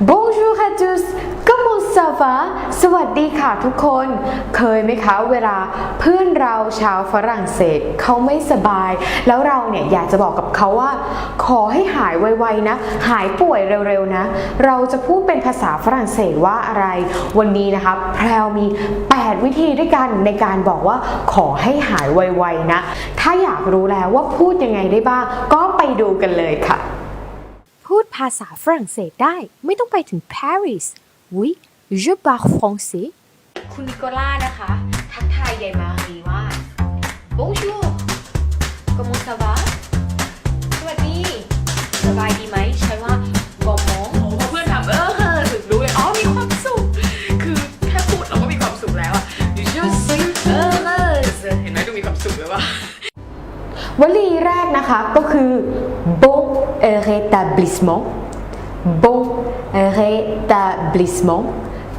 Bonjour à tous comment ça va สวัสดีค่ะทุกคน เคยไหมคะเวลาเพื่อนเราชาวฝรั่งเศสเขาไม่สบาย แล้วเราเนี่ยอยากจะบอกกับเขาว่า ขอให้หายไวๆนะ หายป่วยเร็วๆนะ เราจะพูดเป็นภาษาฝรั่งเศสว่าอะไร วันนี้นะคะแพรวมี 8 วิธีด้วยกันในการบอกว่าขอให้หายไวๆนะ ถ้าอยากรู้แล้วว่าพูดยังไงได้บ้าง ก็ไปดูกันเลยค่ะ พูดภาษาฝรั่งเศสได้ ไม่ต้องไปถึง Paris oui je parle français คุณนิโคล่านะคะ ทักทายยายมารีว่า Bonjour comment ça va สวัสดี สบายดีไหมใช้ว่า comment โอ้พอเพื่อนถามเออถึงรู้เลย อ๋อ มีความสุข คือแค่พูดเราก็มีความสุขแล้วอะ je suis heureuse เห็นไหมดูมีความสุขเลยว่ะวลีแรกนะคะก็คือ bon rétablissement bon rétablissement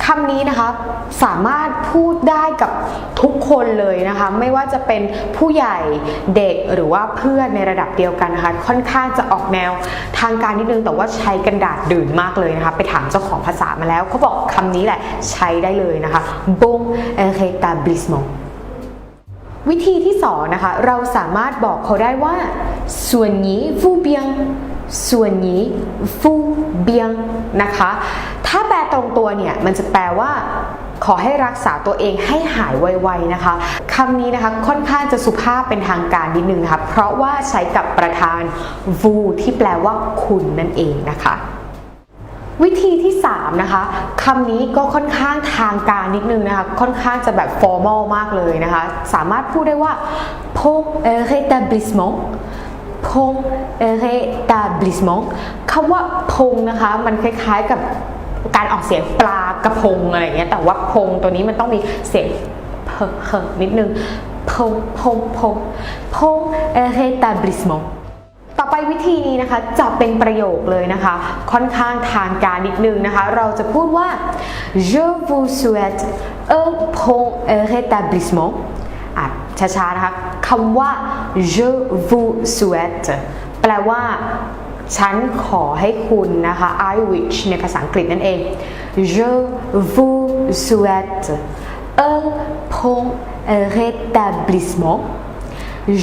คำนี้นะคะสามารถพูดได้กับทุกคนเลยนะคะ ไม่ว่าจะเป็นผู้ใหญ่เด็กหรือว่าเพื่อนในระดับเดียวกันนะคะ ค่อนข้างจะออกแนวทางการนิดนึง แต่ว่าใช้กันดาดดื่นมากเลยนะคะ ไปถามเจ้าของภาษามาแล้วเขาบอกคำนี้แหละใช้ได้เลยนะคะ bon rétablissement วิธีที่สองนะคะ เราสามารถบอกเขาได้ว่าส่วนนี้ vous bien ส่วนนี้ vous bien นะคะ ถ้าแปลตรงตัวเนี่ย มันจะแปลว่าขอให้รักษาตัวเองให้หายไวๆนะคะคำนี้นะคะค่อนข้างจะสุภาพเป็นทางการนิดนึงนะคะเพราะว่าใช้กับประธาน vous ที่แปลว่าคุณนั่นเองนะคะวิธีที่3นะคะคำนี้ก็ค่อนข้างทางการนิดนึงนะคะค่อนข้างจะแบบ formal มากเลยนะคะ สามารถพูดได้ว่า pour rétablissement pour rétablissement คำว่าพงนะคะ มันคล้ายๆกับการออกเสียงปลากระพงอะไรอย่างเงี้ย แต่ว่าพงตัวนี้มันต้องมีเสียงเพอเพนิดนึงพงพงพง pour rétablissement ต่อไปวิธีนี้นะคะจะเป็นประโยคเลยนะคะ ค่อนข้างทางการนิดนึงนะคะ เราจะพูดว่า je vous souhaite un bon rétablissement อะ ช้าๆนะคะคำว่า je vous souhaite แปลว่า ฉันขอให้คุณนะคะ I wish ในภาษาอังกฤษนั่นเอง je vous souhaite un bon rétablissement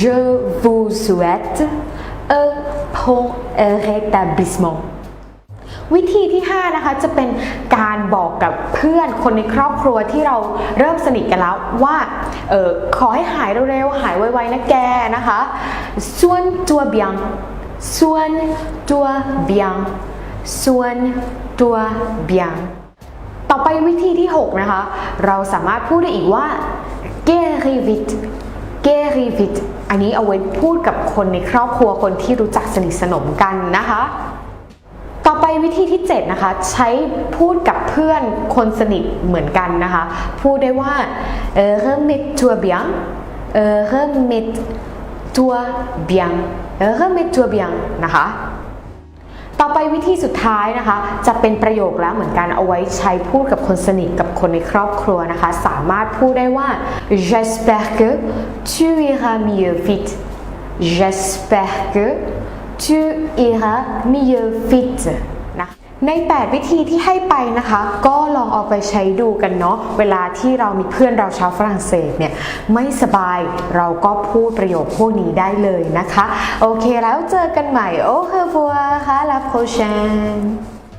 je vous souhaite un bon rétablissement วิธีที่ 5 นะคะจะเป็นการบอกกับเพื่อนคนในครอบครัวที่เราเริ่มสนิทกันแล้วว่าเออขอให้หายเร็วๆหายไวๆนะแกนะคะส่วนตัว bien ส่วนตัว bien ส่วนตัว bien ต่อไปวิธีที่ 6 นะคะ เราสามารถพูดได้อีกว่า guéri vite guéri vite อันนี้เอาไว้พูดกับคนในครอบครัวคนที่รู้จักสนิทสนมกันนะคะ วิธีที่ 7 นะคะ ใช้พูดกับเพื่อนคนสนิทเหมือนกันนะคะ พูดได้ว่าเออ remets toi bien เออ remets toi bien เออ remets toi bien นะคะต่อไปวิธีสุดท้ายนะคะ จะเป็นประโยคแล้วเหมือนกันเอาไว้ใช้พูดกับคนสนิทกับคนในครอบครัวนะคะ สามารถพูดได้ว่า j'espère que tu iras mieux vite j'espère que tu iras mieux vite ใน 8 วิธีที่ให้ไปนะคะ ก็ลองเอาไปใช้ดูกันเนาะเวลาที่เรามีเพื่อนเราชาวฝรั่งเศสเนี่ยไม่สบายเราก็พูดประโยคพวกนี้ได้เลยนะคะ โอเคแล้วเจอกันใหม่โอเคฟัวค่ะลาโพชัน